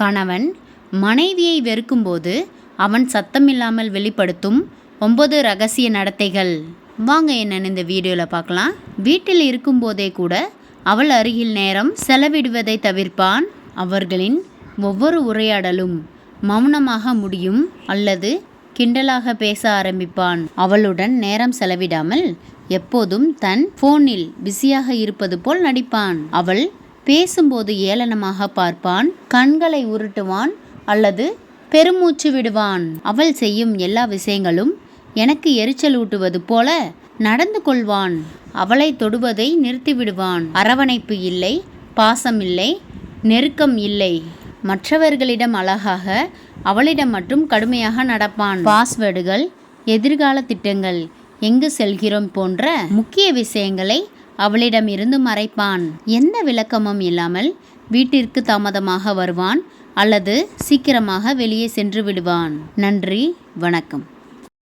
கணவன் மனைவியை வெறுக்கும்போது அவன் சத்தமில்லாமல் வெளிப்படுத்தும் ஒன்பது ரகசிய நடத்தைகள். வாங்க என்னன்னு இந்த வீடியோவில் பார்க்கலாம். வீட்டில் இருக்கும்போதே கூட அவள் அருகில் நேரம் செலவிடுவதை தவிர்ப்பான் அவர்களின் ஒவ்வொரு உரையாடலும். மௌனமாக முடியும் அல்லது கிண்டலாக பேச ஆரம்பிப்பான். அவளுடன் நேரம் செலவிடாமல் எப்போதும் தன் போனில் பிஸியாக இருப்பது போல் நடிப்பான். அவள் பேசும்போது ஏளனமாக பார்ப்பான் கண்களை உருட்டுவான் அல்லது பெருமூச்சு விடுவான். அவள் செய்யும் எல்லா விஷயங்களும் எனக்கு எரிச்சல் ஊட்டுவது போல நடந்து கொள்வான். அவளை தொடுவதை நிறுத்திவிடுவான் அரவணைப்பு இல்லை பாசம் இல்லை நெருக்கம் இல்லை. மற்றவர்களிடம் அழகாக அவளிடம் மட்டும் கடுமையாக நடப்பான். பாஸ்வேர்டுகள் எதிர்கால திட்டங்கள் எங்கு செல்கிறோம் போன்ற முக்கிய விஷயங்களை அவளிடமிருந்து மறைப்பான். எந்த விளக்கமும் இல்லாமல் வீட்டிற்கு தாமதமாக வருவான் அல்லது சீக்கிரமாக வெளியே சென்று விடுவான். நன்றி வணக்கம்.